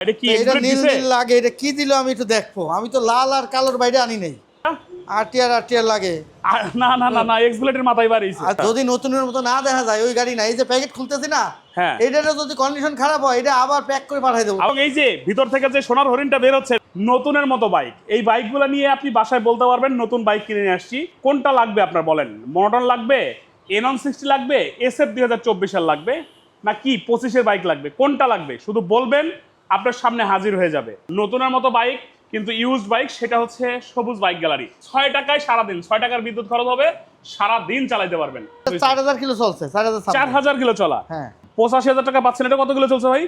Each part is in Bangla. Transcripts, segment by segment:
এটা কি এটা নীল নীল লাগে এটা কি দিল আমি একটু দেখব। আমি তো লাল আর কালোর বাইরে আনি নাই। আরটিআর আরটিআর লাগে। না না না না মাথায় বাড়িয়েছে। যদি নতুনের মতো না দেখা যায় ওই গাড়ি না এই যে প্যাকেট খুলতেছি না হ্যাঁ। যদি কন্ডিশন খারাপ হয় এটা আবার প্যাক করে পাঠাই দেবো। এবং এই যে ভিতর থেকে যে সোনার হরিণটা বের হচ্ছে নতুনের মতো বাইক এই বাইকগুলো নিয়ে আপনি বাসায় বলতে পারবেন নতুন বাইক কিনে নিয়ে আসছি। কোনটা লাগবে আপনার বলেন? মডার্ন লাগবে? এনন সিক্সটি লাগবে? এস এফ দুই হাজার চব্বিশের লাগবে? না কি পঁচিশের বাইক লাগবে? কোনটা লাগবে? শুধু বলবেন আপনার সামনে হাজির হয়ে যাবে। নতুনের মতো বাইক কিন্তু ইউজ বাইক সেটা হচ্ছে সবুজ বাইক গ্যালারি। ছয় টাকায় সারাদিন ছয় টাকার বিদ্যুৎ খরচ হবে সারাদিন চালাইতে পারবেন। চার হাজার কিলো চলছে চার হাজার কিলো চলা। হ্যাঁ। পঁচাশি হাজার টাকা পাচ্ছেন এটা কত কিলো চলছে ভাই?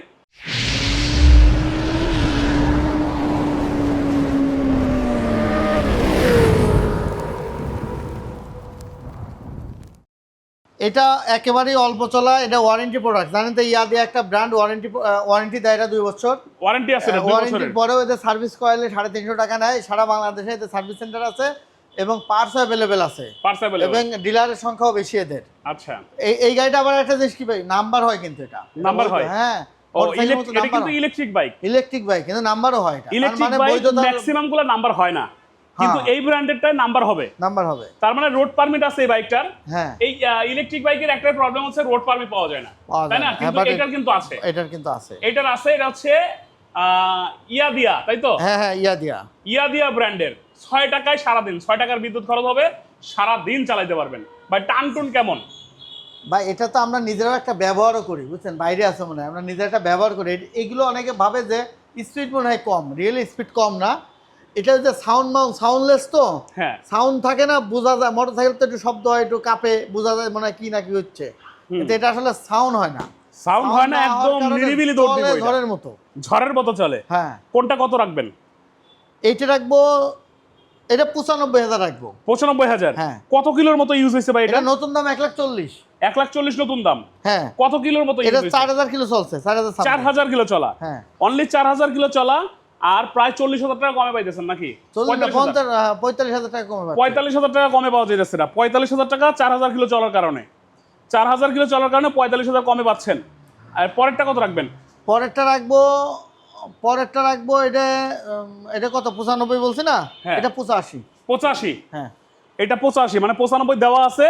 এটা একেবারেই অল্প চলা এটা ওয়ারেন্টি প্রোডাক্ট জানেন তো ইয়া দিয়ে একটা ব্র্যান্ড ওয়ারেন্টি ওয়ারেন্টি দেয় এটা দুই বছর। ওয়ারেন্টি আছে ওয়ারেন্টির পরেও এদের সার্ভিস কয়েলে সাড়ে তিনশো টাকা নেয় সারা বাংলাদেশে এদের সার্ভিস সেন্টার আছে এবং পার্টস অ্যাভেলেবেল আছে। এবং ডিলারের সংখ্যাও বেশি এদের। আচ্ছা। এই এই গাড়িটা আবার একটা জিনিস কি ভাই? নাম্বার হয় কিন্তু এটা। নাম্বার হয়? হ্যাঁ। ইলেকট্রিক বাইক ইলেকট্রিক বাইক কিন্তু নাম্বারও হয় এটা। মানে বৈধতা ম্যাক্সিমামগুলো নাম্বার হয় না। কিন্তু হ্যাঁ। এই ব্র্যান্ডেরটাই নাম্বার হবে। নাম্বার হবে। তার মানে রোড পারমিট আছে এই বাইকটার হ্যাঁ। এই ইলেকট্রিক বাইকের একটা প্রবলেম হচ্ছে রোড পারমিট পাওয়া যায় না। তাই না। কিন্তু হ্যাঁ, এটার কিন্তু আছে। এটার কিন্তু আছে। এটার আছে এটা হচ্ছে ইয়া দিয়া তাই তো? হ্যাঁ হ্যাঁ ইয়া দিয়া ইয়া দিয়া ব্র্যান্ডের। ছয় টাকায় সারাদিন ছয় টাকার বিদ্যুৎ খরচ হবে সারা দিন চালাইতে পারবেন। বা টান টুন কেমন? বা এটা তো আমরা নিজেরাও একটা ব্যবহারও করি বুঝছেন? বাইরে আছে মনে হয়। আমরা নিজেরা একটা ব্যবহার করি। এগুলো অনেকে ভাবে যে স্পিড মনে হয় কম। রিয়েল স্পিড কম না। এটা যে সাউন্ড মাউন্ড সাউন্ডলেস তো? হ্যাঁ। সাউন্ড থাকে না বোঝা যায়। মোটর সাইকেল তো একটু শব্দ হয় একটু কাঁপে বোঝা যায় মনে কি না কি হচ্ছে। কিন্তু এটা আসলে সাউন্ড হয় না। সাউন্ড হয় না একদম নিরিবিলি দৌড় দিবে ঝড়ের মতো। ঝড়ের মতো চলে। হ্যাঁ। কোনটা কত রাখবেন? এইটা রাখব এটা পঁচানব্বই হাজার রাখব। পঁচানব্বই হাজার? হ্যাঁ। কত কিলোর মতো ইউজ হয়েছে ভাই এটা? নতুন দাম এক লাখ চল্লিশ। এক লাখ চল্লিশ নতুন দাম। হ্যাঁ। কত কিলোর মতো এটা চার হাজার কিলো চলছে চার হাজার চার হাজার কিলো চলা। হ্যাঁ। অনলি চার হাজার কিলো চলা আর প্রায় চল্লিশ হাজার টাকা কমে পাইতেছেন নাকি? চল্লিশ না, 45,000 পঞ্চাশ আহ, পঁয়তাল্লিশ হাজার টাকা কমে পঁয়তাল্লিশ হাজার টাকা কমে পাওয়া যাচ্ছে না। পঁয়তাল্লিশ হাজার টাকা চার হাজার কিলো চলার কারণে। চার হাজার কিলো চলার কারণে পঁয়তাল্লিশ হাজার কমে পাচ্ছেন। আর পরেরটা কত রাখবেন? পরেরটা রাখব পরেরটা রাখব এটা এটা কত? পঁচানব্বই বলছি না? হ্যাঁ। এটা পঁচাশি। পঁচাশি? হ্যাঁ। এটা পঁচাশি মানে পঁচানব্বই দেওয়া আছে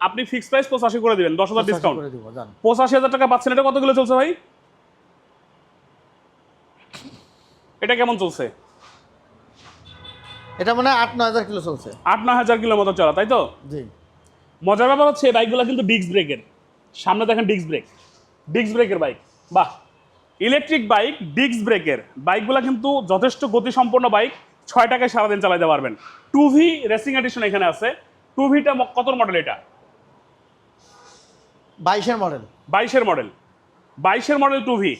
আপনি ফিক্স প্রাইস পঁচাশি করে দিবেন দশ হাজার ডিসকাউন্ট পঁচাশি হাজার টাকা পাচ্ছেন এটা কত কিলো চলছে ভাই? এটা কেমন চলছে? এটা মানে আট নয় হাজার কিলো চলছে। আট নয় হাজার কিলোর মতো চলা তাই তো? জি। মজার ব্যাপার হচ্ছে বাইকগুলো কিন্তু ডিস্ক ব্রেকের সামনে দেখেন ডিস্ক ব্রেক ডিস্ক ব্রেকের বাইক বাহ! ইলেকট্রিক বাইক ডিস্ক ব্রেকের বাইকগুলো কিন্তু যথেষ্ট গতিসম্পন্ন বাইক ছয় টাকায় সারাদিন চালাতে পারবেন। টু ভি রেসিং এডিশন এখানে আছে। টু ভিটা কত মডেল এটা? বাইশের মডেল বাইশের মডেল বাইশের মডেল টু ভি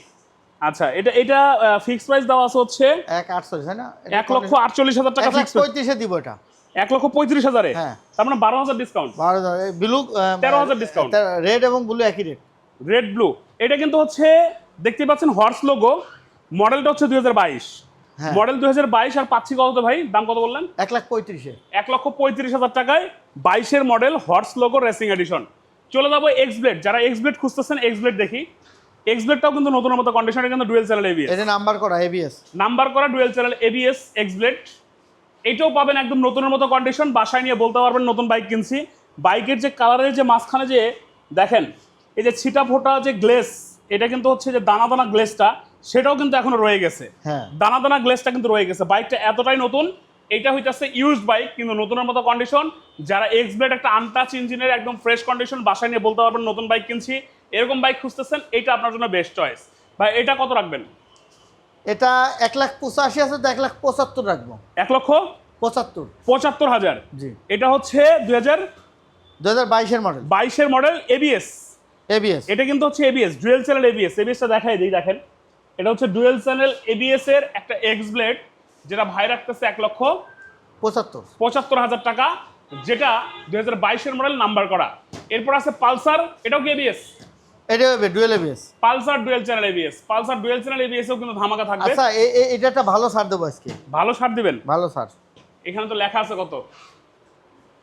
আচ্ছা এটা এটা ফিক্স প্রাইস দেওয়া আছে হচ্ছে তাই না? লক্ষ আটচল্লিশ হাজার টাকা ফিক্স দিব এটা। লক্ষ পঁয়ত্রিশ হাজারে? হ্যাঁ। তার মানে বারো হাজার ডিসকাউন্ট বারো হাজার ব্লু 13,000 discount। রেড এবং ব্লু একই রেট রেড ব্লু এটা কিন্তু হচ্ছে দেখতে পাচ্ছেন হর্স লোগো মডেলটা হচ্ছে দুই হাজার বাইশ। হ্যাঁ। মডেল দুই হাজার বাইশ আর পাচ্ছি কত ভাই? দাম কত বললেন? এক লাখ পঁয়ত্রিশে। এক লক্ষ পঁয়ত্রিশ হাজার টাকায় বাইশের model horse logo racing edition চলে যাব এক্স ব্লেড যারা এক্স ব্লেড খুঁজতেছেন এক্স ব্লেড দেখি। এক্স ব্লেডটাও কিন্তু নতুন মতো কন্ডিশন কিন্তু ডুয়েল চ্যানেল এবিএস এটা নাম্বার করা এবিএস নাম্বার করা dual channel ABS X blade এটাও পাবেন একদম নতুনের মতো কন্ডিশন বাসায় নিয়ে বলতে পারবেন নতুন বাইক কিনছি। বাইকের যে কালারের যে মাঝখানে যে দেখেন এই যে ছিটা ফোটা যে গ্লেস এটা কিন্তু হচ্ছে যে দানা দানা গ্লেসটা সেটাও কিন্তু এখনও রয়ে গেছে। হ্যাঁ। দানা দানা গ্লেসটা কিন্তু রয়ে গেছে। বাইকটা এতটাই নতুন এটা হইতেছে ইউজড বাইক কিন্তু নতুনের মতো কন্ডিশন যারা এক্স ব্লেড একটা আনটাচ ইঞ্জিনের একদম ফ্রেশ কন্ডিশন বাসায় নিয়ে বলতে পারবেন নতুন বাইক কিনছি। এরকম বাইক খুঁজতেছেন এটা আপনার জন্য বেস্ট চয়েস ভাই এটা কত রাখবেন? এটা এক লাখ পঁচাশি আছে তো এক লাখ পঁচাত্তর রাখব। এক লক্ষ? পঁচাত্তর। পঁচাত্তর হাজার। জি। এটা হচ্ছে দুই হাজার দু হাজার বাইশের মডেল বাইশের মডেল এবিএস এবিএস এটা কিন্তু হচ্ছে এবিএস ডুয়েল চ্যানেল এবিএস এবিএসটা দেখাই দিই দেখেন। এটা হচ্ছে ডুয়েল চ্যানেল এবিএস এর একটা এক্স ব্লেড যেটা ভাই রাখতেছে এক লক্ষ পঁচাত্তর। পঁচাত্তর হাজার টাকা যেটা দুই হাজার বাইশের মডেল নাম্বার করা। এরপর আছে পালসার এটাও কি এবিএস এটা হবে dual ABS Pulsar dual channel ABS Pulsar dual channel ABS কিন্তু ধামাকা থাকবে। আচ্ছা এটা একটা ভালো ছাড় দেবো আজকে। ভালো ছাড় দিবেন? ভালো ছাড় এখানে তো লেখা আছে কত?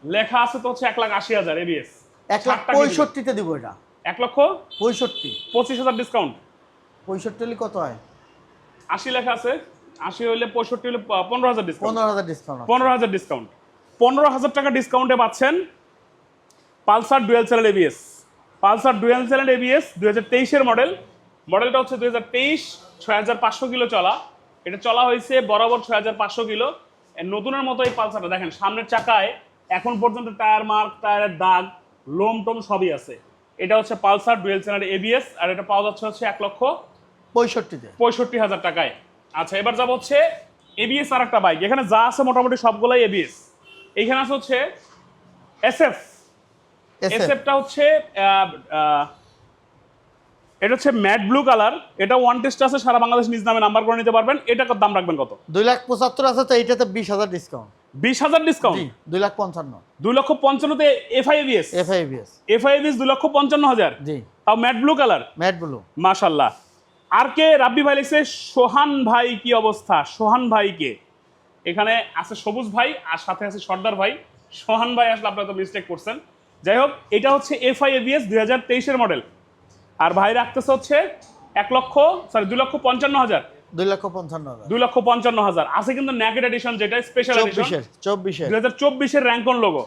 লেখা আছে তো হচ্ছে এক লাখ আশি হাজার এবিএস এক লাখ পঁয়ষট্টিতে দিব এটা। এক লক্ষ পঁয়ষট্টি। পঁচিশ হাজার ডিসকাউন্ট পঁয়ষট্টি হলে কত হয়? আশি লেখা আছে। আশি হইলে পঁয়ষট্টি হলে পনেরো হাজার ডিসকাউন্ট পনেরো হাজার ডিসকাউন্ট পনেরো হাজার ডিসকাউন্ট পনেরো হাজার টাকা ডিসকাউন্টে পাচ্ছেন Pulsar dual channel ABS Pulsar dual channel ABS দুই হাজার তেইশের মডেল। মডেলটা হচ্ছে দুই হাজার তেইশ ছয় হাজার পাঁচশো কিলো চলা। এটা চলা হয়েছে বরাবর ছয় হাজার পাঁচশো কিলো। নতুনের মতো এই পালসারটা দেখেন সামনের চাকায় এখন পর্যন্ত টায়ার মার্ক টায়ারের দাগ লোম টোম সবই আছে। এটা হচ্ছে পালসার ডুয়েল চ্যানেল এবিএস আর এটা পাওয়া যাচ্ছে হচ্ছে এক লক্ষ পঁয়ষট্টিতে পঁয়ষট্টি হাজার টাকায়। আচ্ছা এবার যাব হচ্ছে এবিএস আর একটা বাইক এখানে যা আছে মোটামুটি সবগুলাই এবিএস এইখানে আছে হচ্ছে এসএফ এসএফ এসএফটা হচ্ছে এটা হচ্ছে ম্যাট ব্লু কালার। এটা ওয়ান টেস্ট আছে সারা বাংলাদেশ নিজ নামে নাম্বার করে নিতে পারবেন। এটা দাম রাখবেন কত? দুই লাখ পঁচাত্তর আছে তো এইটাতে বিশ হাজার ডিসকাউন্ট বিশ হাজার ডিসকাউন্ট দুই লাখ পঞ্চান্ন। দুই লক্ষ পঞ্চান্নতে এফআই এবিএস এফআইবিএস দুই লক্ষ পঞ্চান্ন হাজার? জি। তাও matte blue colour? Matte blue. মাশাল্লাহ আর কে? রাব্বি ভাই লিখছে সোহান ভাই কি অবস্থা? সোহান ভাই কে? এখানে আছে সবুজ ভাই আর সাথে আছে সর্দার ভাই। সোহান ভাই আসলে আপনারা তো মিস্টেক করছেন। যাই হোক এটা হচ্ছে এফ আই এবিএস দুই হাজার তেইশের মডেল। আর ভাই রাখতেছে হচ্ছে এক লক্ষ সরি দুই লক্ষ পঞ্চান্ন হাজার। দুই লক্ষ পঞ্চান্ন হাজার। দুই লক্ষ পঞ্চান্ন হাজার। আছে কিন্তু ন্যাকেট এডিশন যেটা স্পেশাল চব্বিশের চব্বিশের। দুই হাজার চব্বিশের র্যাঙ্কন লোগো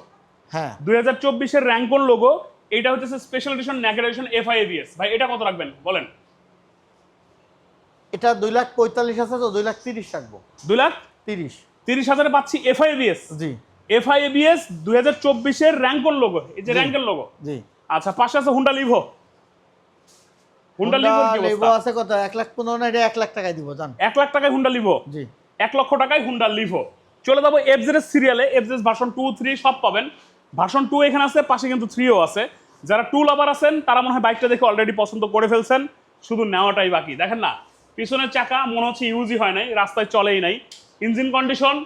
হ্যাঁ। দুই হাজার চব্বিশের র্যাঙ্কন লোগো এটা হচ্ছে special edition naked edition F I ABS ভাই এটা কত রাখবেন? বলেন। এটা দুই লাখ পঁয়তাল্লিশ আছে তো দুই লাখ তিরিশ রাখব। দুই লাখ তিরিশ। তিরিশ হাজারে পাচ্ছি এফ আই এফআইবিএস জি। এফআইবিএস দুই হাজার চব্বিশের র্যাঙ্কন লোগো এই যে। র্যাঙ্কের লোগো জি। আচ্ছা পাশে আছে হুন্ডা লিভো হুন্ডা কি লেবু আছে কত? লাখ পনেরো না এটা এক লাখ টাকায় দিব জান। লাখ টাকায় হুন্ডা লিভো জি। লক্ষ টাকায় হুন্ডা লিভো চলে যাব এফজেড সিরিয়ালে এফজেড ভার্সন টু থ্রি সব পাবেন। ভার্সন টু এখানে আছে পাশে কিন্তু থ্রিও আছে। যারা টু লাভার আছেন তারা মনে হয় বাইকটা দেখে অলরেডি পছন্দ করে ফেলছেন। শুধু নেওয়াটাই বাকি। দেখেন না পিছনের চাকা মনে হচ্ছে ইউজই হয় নাই রাস্তায় চলেই নাই। ইঞ্জিন কন্ডিশন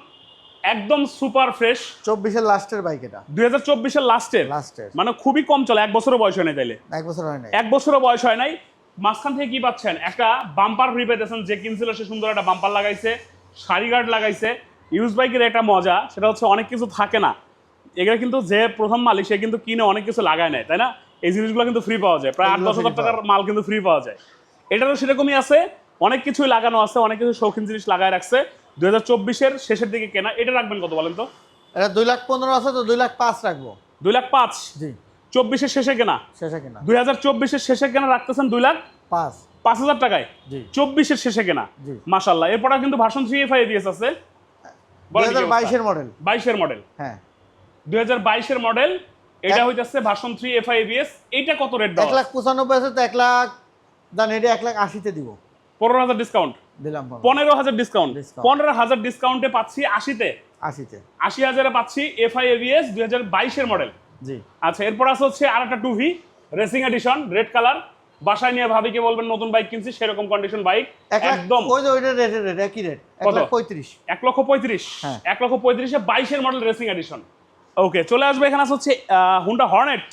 একদম সুপার ফ্রেশ। চব্বিশের লাস্টের বাইক এটা। দুই হাজার চব্বিশের লাস্টের। লাস্টের। মানে খুবই কম চলে এক বছরও বয়স হয় নাই তাইলে। এক বছর হয় নাই। এক বছরও বয়স হয় নাই। মাঝখান থেকে কি পাচ্ছেন? একটা বাম্পার ফ্রি পেতেছেন যে কিনছিল সে সুন্দর একটা বাম্পার লাগাইছে সারি গার্ড লাগাইছে। ইউজ বাইকের একটা মজা সেটা হচ্ছে অনেক কিছু থাকে না। এগুলো কিন্তু যে প্রথম মালিক সে কিন্তু কিনে অনেক কিছু লাগায় নেয় তাই না? এই জিনিসগুলো কিন্তু ফ্রি পাওয়া যায়। প্রায় আট দশ হাজার টাকার মাল কিন্তু ফ্রি পাওয়া যায়। এটারও সেরকমই আছে। অনেক কিছুই লাগানো আছে অনেক কিছু শৌখিন জিনিস লাগায় রাখছে। দুই হাজার শেষের দিকে কেনা এটা রাখবেন কত বলেন তো? এটা দুই লাখ পনেরো আছে তো দুই লাখ পাঁচ রাখব। দুই লাখ পাঁচ? জি। চব্বিশের শেষে কেনা? শেষে কিনা। দুই হাজার চব্বিশের শেষে কেনা রাখতেছেন দুই লাখ? পাঁচ। পাঁচ হাজার টাকায়? জি। চব্বিশের শেষে কেনা? জি। মাসাল্লাহ এরপর কিন্তু ভার্সন থ্রি এফ আইডিএস আছে। বাইশের মডেল বাইশের মডেল হ্যাঁ। দুই হাজার বাইশের মডেল এটা হইতেছে ভার্সন থ্রি এফ আইবিএস এইটা কত রেট এক লাখ পঁচানব্বই আছে তো এক লাখ জান এটা এক লাখ আশিতে দিব। পনেরো হাজার ডিসকাউন্ট দিলাম পনেরো। হাজার ডিসকাউন্ট পনেরো হাজার ডিসকাউন্টে পাচ্ছি আশিতে। আশিতে। আশি হাজারে পাচ্ছি এফ আই এবিএস দুই হাজার বাইশের মডেল জি। আচ্ছা এরপর আছে হচ্ছে আর একটা two V racing edition red colour বাসায় নিয়ে ভাবিকে বলবেন নতুন বাইক কিনছি সেরকম কন্ডিশন বাইক একদম। ওই যে ওইটা রেট রেট একই রেট। এক? পঁয়ত্রিশ। এক লক্ষ পঁয়ত্রিশ। হ্যাঁ। এক লক্ষ পঁয়ত্রিশে বাইশের মডেল রেসিং এডিশন ওকে চলে আসবে এখানে আছে হচ্ছে হুন্ডা হর্নেট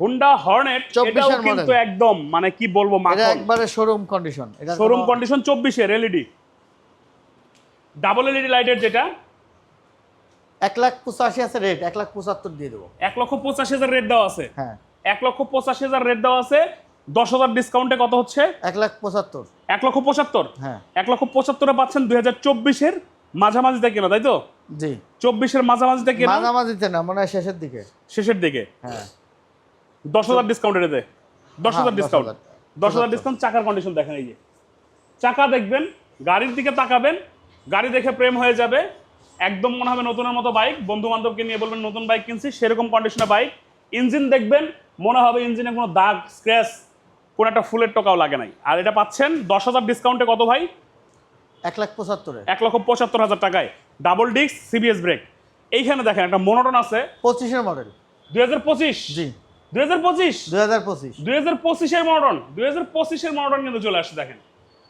হুন্ডা হর্নেট এটাও কিন্তু একদম মানে কি বলব মাখন। একবারে শোরুম কন্ডিশন এটা শোরুম কোনো- কন্ডিশন চব্বিশের এলইডি ডাবল এলইডি লাইটের যেটা। এক লাখ পঁচাশি আছে রেট এক লাখ পঁচাত্তর দিয়ে দেবো। এক লক্ষ পঁচাশি হাজার রেট দেওয়া আছে। হ্যাঁ। এক লক্ষ পঁচাশি হাজার রেট দেওয়া আছে। দশ হাজার ডিসকাউন্টে কত হচ্ছে? এক লাখ পঁচাত্তর। এক লক্ষ পঁচাত্তর? হ্যাঁ। এক লক্ষ পঁচাত্তরে পাচ্ছেন দুই হাজার চব্বিশের মাঝামাঝিতে কেনা তাই তো? জি। চব্বিশের মাঝামাঝিতে কেনা? মাঝামাঝিতে না মনে শেষের দিকে। শেষের দিকে। হ্যাঁ। দশ হাজার ডিসকাউন্ট এটাতে দশ হ্যাঁ, হাজার। 10,000 ডিসকাউন্ট দশ হাজার ডিসকাউন্ট চাকার কন্ডিশন দেখেন এই যে। চাকা দেখবেন গাড়ির দিকে তাকাবেন গাড়ি দেখে প্রেম হয়ে যাবে। একদম মনে হবে নতুনের মতো বাইক বন্ধু বান্ধবকে নিয়ে বলবেন নতুন বাইক কিনছি সেরকম কন্ডিশনের বাইক ইঞ্জিন দেখবেন মনে হবে ইঞ্জিনে কোনো দাগ স্ক্র্যাচ কোনো একটা ফুলের টোকাও লাগে নাই। আর এটা পাচ্ছেন দশ হাজার ডিসকাউন্টে কত ভাই? এক লাখ পঁচাত্তরে। এক লক্ষ পঁচাত্তর হাজার টাকায়। ডাবল ডিস্ক সিবিএস ব্রেক এইখানে দেখেন একটা মনোটন আছে। পঁচিশের মডেল দুই হাজার পঁচিশ? জি। দুই হাজার পঁচিশ। দুই হাজার পঁচিশ। দুই হাজার পঁচিশের মডন হাজার পঁচিশের মডন কিন্তু চলে আসছে দেখেন।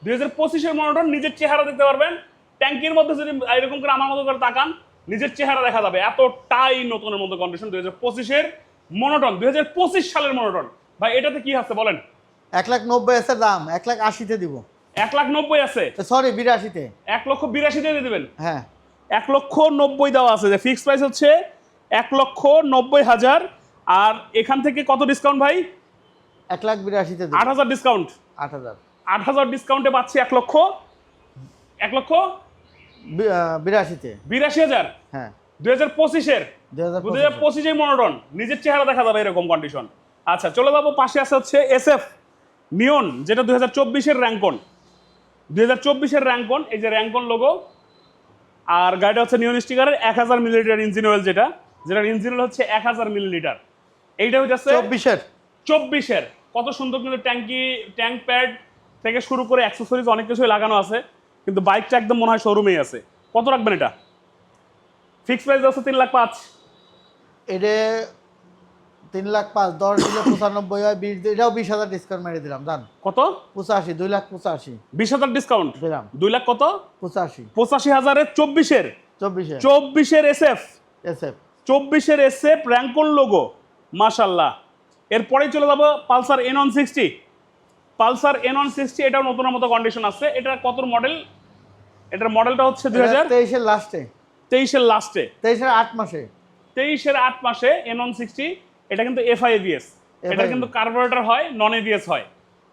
দুই হাজার পঁচিশের মডন নিজের চেহারা দেখতে পারবেন। ট্যাঙ্কির মধ্যে যদি এরকম করে আমার মতো করে তাকান নিজের চেহারা দেখা যাবে। এতটাই নতুনের মতো কন্ডিশন দুই হাজার পঁচিশের মনোটন দুই হাজার পঁচিশ সালের মনোটন। ভাই এটাতে কি আছে বলেন? এক লাখ নব্বই আছে দাম এক লাখ আশিতে দিব। এক লাখ নব্বই আছে? সরি বিরাশিতে। এক লক্ষ বিরাশি দিয়ে দেবেন? হ্যাঁ। এক লক্ষ নব্বই দেওয়া আছে যে ফিক্সড প্রাইস হচ্ছে এক লক্ষ নব্বই হাজার আর এখান থেকে কত ডিসকাউন্ট ভাই? এক লাখ বিরাশিতে আট হাজার ডিসকাউন্ট আট হাজার। আট হাজার ডিসকাউন্টে পাচ্ছি এক লক্ষ। এক লক্ষ? বিরাশিতে। বিরাশি হাজার? হ্যাঁ। দুই হাজার পঁচিশের? দুই হাজার দুই হাজার পঁচিশে মনোটন নিজের চেহারা দেখা যাবে এরকম কন্ডিশন আচ্ছা চলে যাব পাশে আছে হচ্ছে এস এফ নিয়ন যেটা দুই হাজার চব্বিশের র্যাঙ্কন দুই হাজার চব্বিশের র্যাঙ্কন এই যে র্যাঙ্কন লোগো আর গাড়িটা হচ্ছে নিয়ন স্টিকারের এক হাজার মিলিলিটার ইঞ্জিন অয়েল যেটা। যেটার ইঞ্জিন অয়েল হচ্ছে এক হাজার মিলিলিটার এইটা হচ্ছে চব্বিশের। চব্বিশের। কত সুন্দর কিন্তু ট্যাঙ্কি ট্যাঙ্ক প্যাড থেকে শুরু করে অ্যাক্সেসরিজ অনেক কিছুই লাগানো আছে। কিন্তু বাইকটা একদম মনে হয় শোরুমেই আছে। কত রাখবেন এটা? ফিক্স প্রাইস আছে তিন লাখ পাঁচ। এটা তিন লাখ পাঁচ দশ দিলে পঁচানব্বই হয় বিশ এটাও বিশ হাজার ডিসকাউন্ট মেরে দিলাম জান। কত? পঁচাশি দুই লাখ পঁচাশি। বিশ হাজার ডিসকাউন্ট দিলাম। দুই লাখ কত? পঁচাশি। পঁচাশি হাজারের চব্বিশের। চব্বিশে চব্বিশের এস এফ এস এফ চব্বিশের এস এফ র্যাঙ্কন লোগো মাশাল্লাহ এরপরেই চলে যাব Pulsar N one sixty Pulsar N one sixty এটাও নতুনের মতো কন্ডিশন আছে। এটা কত মডেল এটার মডেলটা হচ্ছে দুই হাজার তেইশের লাস্টে তেইশের লাস্টে তেইশের আট মাসে। তেইশের আট মাসে এন ওয়ান সিক্সটি এটা কিন্তু এফ এফআই এবিএস এটা কিন্তু কার্বোরেটর হয় নন এবিএস হয়।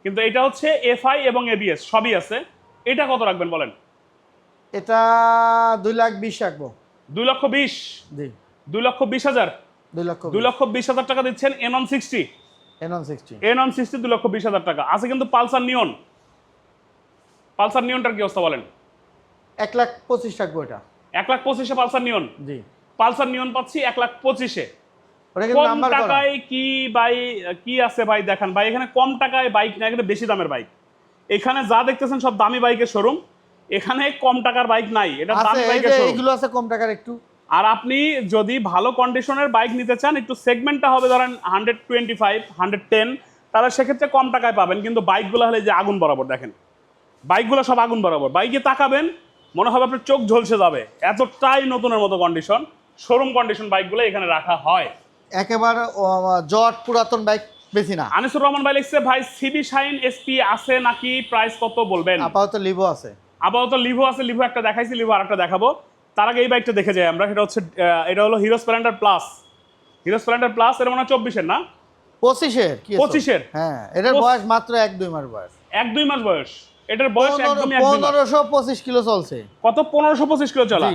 কিন্তু এটা হচ্ছে এফআই এবং এবিএস সবই আছে। এটা কত রাখবেন বলেন? এটা দুই লাখ বিশ রাখব। দুই লক্ষ বিশ? দুই লক্ষ বিশ হাজার? দুই লক্ষ বিশ। হাজার টাকা দিচ্ছেন N sixty N sixty N one sixty দুই লক্ষ বিশ হাজার টাকা। আছে কিন্তু পালসার নিয়ন। পালসার নিয়নটার কি অবস্থা বলেন? এক লাখ পঁচিশ এক লাখ পঁচিশে পালসার নিয়ন? জি। পালসার নিয়ন পাচ্ছি এক লাখ পঁচিশে। কম টাকায় কি বাই কি আছে ভাই দেখান? ভাই এখানে কম টাকায় বাইক না এখানে বেশি দামের বাইক। এখানে যা দেখতেছেন সব দামি বাইকের শোরুম এখানে কম টাকার বাইক নাই। এটা দামি বাইকের শোরুম এগুলো আছে কম টাকার একটু। আর আপনি যদি ভালো কন্ডিশনের বাইক নিতে চান একটু সেগমেন্টটা হবে ধরেন hundred twenty five hundred ten তাহলে সেক্ষেত্রে কম টাকায় পাবেন। কিন্তু বাইকগুলো হলে যে আগুন বরাবর দেখেন বাইকগুলো সব আগুন বরাবর। বাইকে তাকাবেন মনে হবে আপনার চোখ ঝলসে যাবে। এতটাই নতুনের মতো কন্ডিশন শোরুম কন্ডিশন বাইকগুলো এখানে রাখা হয়। একেবারে জট পুরাতন বাইক বেশি না। আনিসুর রহমান ভাই লিখছে ভাই সিবি শাইন এসপি আছে নাকি? প্রাইস কত বলবেন? আপাতত লিভো আছে। আপাতত লিভো আছে লিভো একটা দেখাইছি লিভো আরেকটা দেখাবো। তার আগে এই বাইকটা দেখে যাই আমরা সেটা হচ্ছে এটা হলো Hero Splendor plus Hero Splendor plus এর মানে চব্বিশের না? পঁচিশের পঁচিশের? হ্যাঁ এটার বয়স মাত্র এক দুই মাস বয়স। এক দুই মাস বয়স। এটার বয়স একদমই। পনেরোশো পঁচিশ কিলো চলছে। কত? পনেরোশো পঁচিশ কিলো চলা।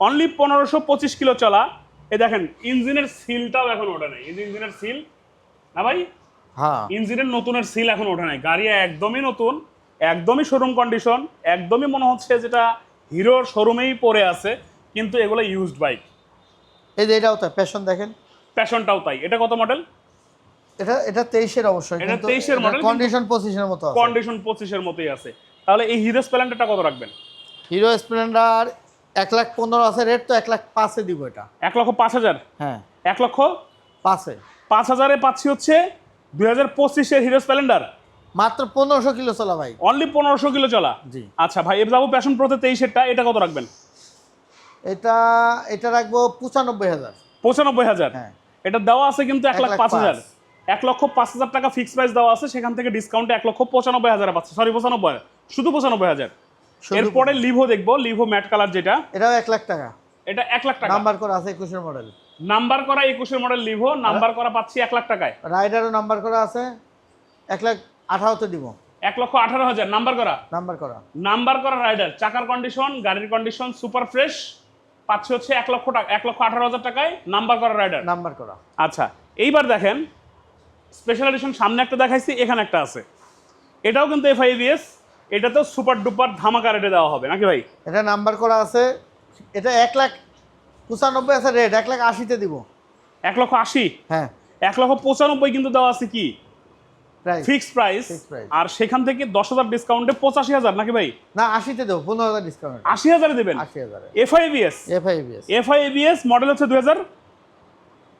অনলি পনেরোশো পঁচিশ কিলো চলা। এই দেখেন ইঞ্জিনের সিলটাও এখন ওঠে নাই। এই যে ইঞ্জিনের সিল না ভাই? হ্যাঁ। ইঞ্জিনের নতুনের সিল এখন ওঠে নাই। গাড়ি একদমই নতুন একদমই শোরুম কন্ডিশন একদমই মনে হচ্ছে যেটা হিরোর শোরুমেই পড়ে আছে কিন্তু এগুলো ইউজড বাইক এই যে এটাও তাই প্যাশন দেখেন? প্যাশনটাও তাই। এটা কত মডেল এটা এটা তেইশের অবশ্যই এটা 23 এর model, কিন্তু- কন্ডিশন পঁচিশের মতো আছে। কন্ডিশন পঁচিশের মতোই আছে। তাহলে এই হিরো স্প্লেন্ডারটা কত রাখবেন? হিরো স্প্লেন্ডার এক লাখ পনেরো আছে রেট তো এক লাখ পাঁচে দিব এটা। এক লক্ষ পাঁচ হাজার? হ্যাঁ। এক লক্ষ পাঁচে। পাঁচ হাজারে পাচ্ছি হচ্ছে দুই হাজার পঁচিশের হিরো স্প্লেন্ডার মাত্র পনেরোশো কিলো চলা ভাই। অনলি পনেরোশো কিলো চলা? জি। আচ্ছা ভাই এবার যাব প্যাশন প্রোতে তেইশেরটা এটা কত রাখবেন? এটা এটা রাখব পঁচানব্বই হাজার। পঁচানব্বই হাজার? হ্যাঁ। এটা দেওয়া আছে কিন্তু এক লাখ লাখ পাঁচ হাজার। এক লক্ষ পাঁচ হাজার টাকা ফিক্স প্রাইস দেওয়া আছে সেখান থেকে ডিসকাউন্টে এক লক্ষ পঁচানব্বই হাজারে পাচ্ছে। সরি পঁচানব্বই শুধু পঁচানব্বই হাজার। এরপরে লিভো দেখব লিভো ম্যাট কালার যেটা। এটাও এক লাখ টাকা। এটা এক লাখ টাকা। নাম্বার করা আছে একুশের মডেল। নাম্বার করা একুশের মডেল লিভো নাম্বার করা পাচ্ছি এক লাখ টাকায়। রাইডারও নাম্বার করা আছে। এক লাখ আঠারোতে দিব। এক লক্ষ আঠারো হাজার। নাম্বার করা? নাম্বার করা। নাম্বার করা রাইডার। চাকার কন্ডিশন গাড়ির কন্ডিশন সুপার ফ্রেশ পাচ্ছে হচ্ছে এক লক্ষ টাকা এক লক্ষ আঠারো হাজার টাকায় নাম্বার করা রাইডার। নাম্বার করা। আচ্ছা এইবার দেখেন স্পেশাল এডিশন সামনে একটা দেখাইছি এখানে একটা আছে। এটাও কিন্তু এফআইবিএস এটাতেও সুপার ডুপার ধামাকা রেটে দেওয়া হবে নাকি ভাই? এটা নাম্বার করা আছে এটা এক লাখ পঁচানব্বই আছে রেট এক লাখ আশিতে দিব। এক লক্ষ আশি? হ্যাঁ। এক লক্ষ পঁচানব্বই কিন্তু দেওয়া আছে কি? ফিক্সড প্রাইস আর সেখান থেকে দশ হাজার ডিসকাউন্টে পঁচাশি হাজার নাকি ভাই? না আশিতে দেবো পনেরো হাজার ডিসকাউন্ট আশি হাজারে দেবেন? আশি হাজারে। এফআইবিএস এফআইবিএস এফআইবিএস মডেল হচ্ছে দুই হাজার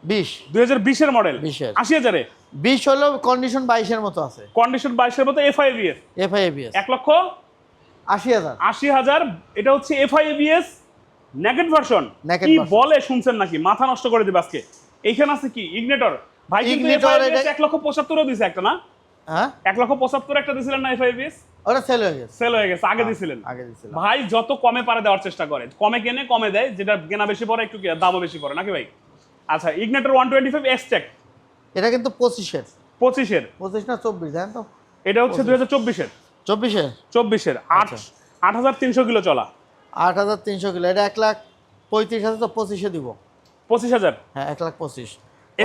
বিশ। দুই হাজার বিশের মডেল 20 আশি হাজারে? বিশ হলেও কন্ডিশন বাইশের মতো আছে। কন্ডিশন বাইশের মতো এফআইবিএস এফআইবিএস এক লক্ষ আশি হাজার। আশি হাজার এটা হচ্ছে এফআইবিএস নেগেট ভার্সন কি। বলে শুনছেন নাকি? মাথা নষ্ট করে দিবে আজকে। এইখানে আছে কি? ইগনেটর ভাই কিন্তু এফআইবিএস লক্ষ 75 দিছে একটা না? হ্যাঁ? 1 লক্ষ 75 একটা দিছিলেন না এফআইবিএস ওটা সেল হয়ে গেছে। সেল হয়ে গেছে আগে হ্যাঁ, দিছিলেন। আগে দিছিলেন ভাই যত কমে পারে দেওয়ার চেষ্টা করে। কমে কেনে কমে দেয় যেটা কেনা বেশি পরে একটু দামও বেশি পরে নাকি ভাই? আচ্ছা ইগনেটর 125 এস টেক এটা কিন্তু পঁচিশের। পঁচিশের। পঁচিশ না 24 জানেন তো? এটা হচ্ছে দু হাজার চব্বিশের। 24 চব্বিশের আট আচ্ছা। আট হাজার তিনশো কিলো চলা। 8300 কিলো এটা এক লাখ 35000 তো পঁচিশে এ পঁচিশ হাজার? হ্যাঁ এক লাখ 25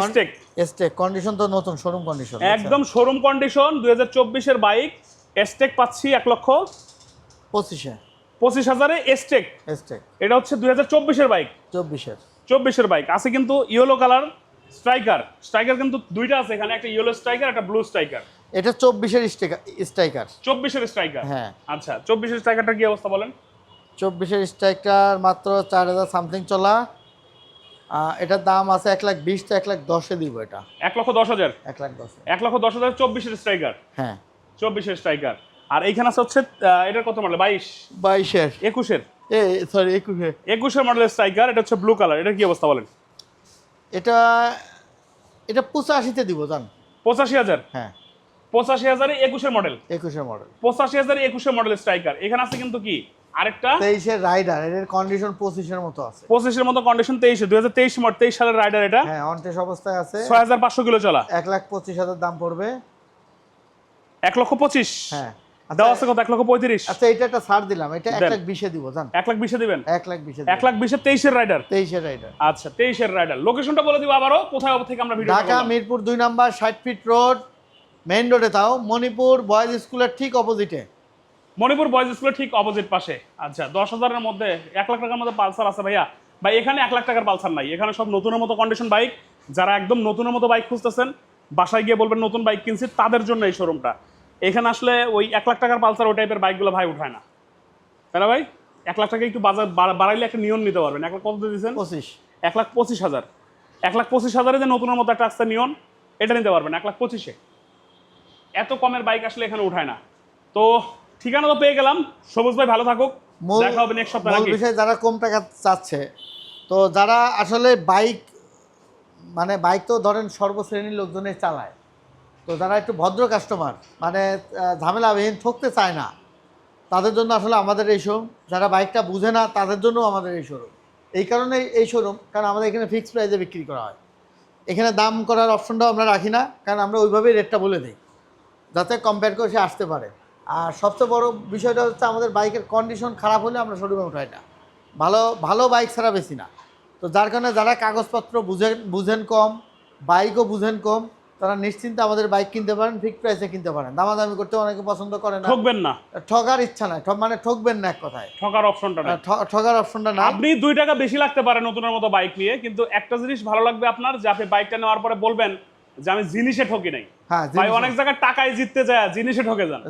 স্টেক স্টেক কন্ডিশন তো নতুন শোরুম কন্ডিশন আচ্ছা। একদম শোরুম কন্ডিশন 2024 এর বাইক স্টেক পাচ্ছি এক লক্ষ পঁচিশে। পঁচিশ হাজারে স্টেক স্টেক এটা হচ্ছে 2024 এর বাইক চব্বিশের। চব্বিশের বাইক আছে কিন্তু ইয়েলো কালার স্ট্রাইকার স্ট্রাইকার কিন্তু দুইটা আছে এখানে একটা ইয়েলো স্ট্রাইকার একটা ব্লু স্ট্রাইকার এটা চব্বিশের এর স্ট্রাইকার চব্বিশের স্ট্রাইকার হ্যাঁ। আচ্ছা চব্বিশের স্ট্রাইকারটা কি অবস্থা বলেন? চব্বিশের স্ট্রাইকার মাত্র 4000 সামথিং চলা। এটার দাম আছে এক লাখ বিশ তো এক লাখ দশে দিব এটা। এক লক্ষ দশ হাজার? এক লাখ দশে। এক লক্ষ দশ হাজার চব্বিশের স্ট্রাইকার হ্যাঁ। চব্বিশের স্ট্রাইকার আর এইখানে আছে হচ্ছে এটার কত মডেল বাইশ? বাইশের। একুশের? এ সরি একুশে একুশের মডেলের স্ট্রাইকার এটা হচ্ছে ব্লু কালার এটা কি অবস্থা বলেন? এটা এটা পঁচাশিতে দিব জান। পঁচাশি হাজার? হ্যাঁ। পঁচাশি হাজারে একুশের মডেল একুশের মডেল পঁচাশি হাজারে একুশের মডেলের স্ট্রাইকার এখানে আছে কিন্তু কি? আরেকটা? তেইশের রাইডার এর কন্ডিশন পঁচিশের মতো আছে। পঁচিশের মতো কন্ডিশন তেইশে দুই হাজার তেইশ মডেল তেইশ সালের রাইডার এটা। হ্যাঁ অনটেস অবস্থায় আছে। ছয় হাজার পাঁচশো কিলো চলা। এক লাখ পঁচিশ হাজার দাম পড়বে। এক লক্ষ পঁচিশ? হ্যাঁ। দেওয়া আছে কত? এক লক্ষ পঁয়ত্রিশ। আচ্ছা এটা একটা ছাড় দিলাম। এটা। লাখ বিশে দিব জান। লাখ দিবেন? লাখ লাখ রাইডার? রাইডার। আচ্ছা রাইডার। লোকেশনটা বলে দিব কোথায় থেকে আমরা ভিডিও ঢাকা মিরপুর দুই নাম্বার ষাট ফিট রোড মেইন রোডে তাও। মণিপুর বয়েজ স্কুলের ঠিক অপোজিটে। মণিপুর বয়েজ স্কুলের ঠিক অপোজিট পাশে। আচ্ছা দশ হাজারের মধ্যে এক লাখ টাকার মধ্যে পালসার আছে ভাইয়া। ভাই এখানে এক লাখ টাকার পালসার নাই। এখানে সব নতুনের মতো কন্ডিশন বাইক যারা একদম নতুনের মতো বাইক খুঁজতেছেন বাসায় গিয়ে বলবেন নতুন বাইক কিনছি। তাদের জন্য এই শোরুমটা এখানে আসলে ওই এক লাখ টাকার পালসার ওই টাইপের বাইকগুলো ভাই উঠায় না। তাই না ভাই? এক লাখ টাকা একটু বাজার বাড়াইলে একটা নিয়ম নিতে পারবেন। এক লাখ কত দিয়েছেন? পঁচিশ। এক লাখ পঁচিশ হাজার। এক লাখ পঁচিশ হাজারে যে নতুনের মতো একটা আসছে নিয়ন এটা নিতে পারবেন। এক লাখ পঁচিশে। এত কমের বাইক আসলে এখানে উঠায় না। তো ঠিকানা তো পেয়ে গেলাম। সবুজ ভাই ভালো থাকুক। দেখা হবে নেক্সট সপ্তাহে মূল বিষয় যারা কম টাকা চাচ্ছে তো যারা আসলে বাইক মানে বাইক তো ধরেন সর্বশ্রেণীর লোকজনে চালায় তো যারা একটু ভদ্র কাস্টমার মানে ঝামেলাবিহীন ঠকতে চায় না তাদের জন্য আসলে আমাদের এই শোরুম যারা বাইকটা বুঝে না তাদের জন্য আমাদের এই শোরুম এই কারণে এই শোরুম কারণ আমাদের এখানে ফিক্সড প্রাইসে বিক্রি করা হয়। এখানে দাম করার অপশনটাও আমরা রাখি না কারণ আমরা ওইভাবেই রেটটা বলে দিই যাতে কম্পেয়ার করে সে আসতে পারে। আর সবচেয়ে বড় বিষয়টা হচ্ছে আমাদের বাইকের কন্ডিশন খারাপ হলে আমরা শোরুমে উঠাই না। ভালো ভালো বাইক ছাড়া বেশি না। তো যার কারণে যারা কাগজপত্র বুঝেন বুঝেন কম বাইকও বুঝেন কম তারা নিশ্চিন্তে আমাদের বাইক কিনতে পারেন ফিক্সড প্রাইসে কিনতে পারেন। দামাদামি করতে অনেকে পছন্দ করে না। ঠকবেন না। ঠগার ইচ্ছা নাই। মানে ঠকবেন না এক কথায়। ঠকার অপশনটা না ঠ- ঠগার অপশনটা না আপনি দুই টাকা বেশি লাগতে পারে নতুনের মতো বাইক নিয়ে কিন্তু একটা জিনিস ভালো লাগবে আপনার যে আপনি বাইকটা নেওয়ার পরে বলবেন যে আমি জিনিসে ঠকি নাই। হ্যাঁ ভাই অনেক জায়গায় টাকায় জিততে যায় জিনিসে ঠকে যান।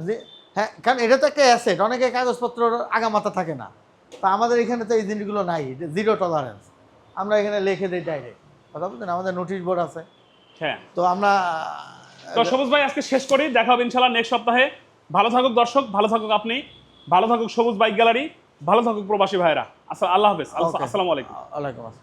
হ্যাঁ কারণ এটা তো একটা অ্যাসেট অনেকে কাগজপত্র আগামাথা থাকে না। তা আমাদের এখানে তো এই জিনিসগুলো নাই জিরো টলারেন্স আমরা এখানে লিখে দিই ডাইরেক্ট কথা বলতেন আমাদের নোটিশ বোর্ড আছে। হ্যাঁ। তো আমরা তো সবুজ ভাই আজকে শেষ করি। দেখা হবে ইনশাল্লাহ নেক্সট সপ্তাহে। ভালো থাকুক দর্শক ভালো থাকুক আপনি ভালো থাকুক সবুজ বাইক গ্যালারি ভালো থাকুক প্রবাসী ভাইরা আচ্ছা আল্লাহ হাফেজ. আসসালামু আলাইকুম আসসালাম।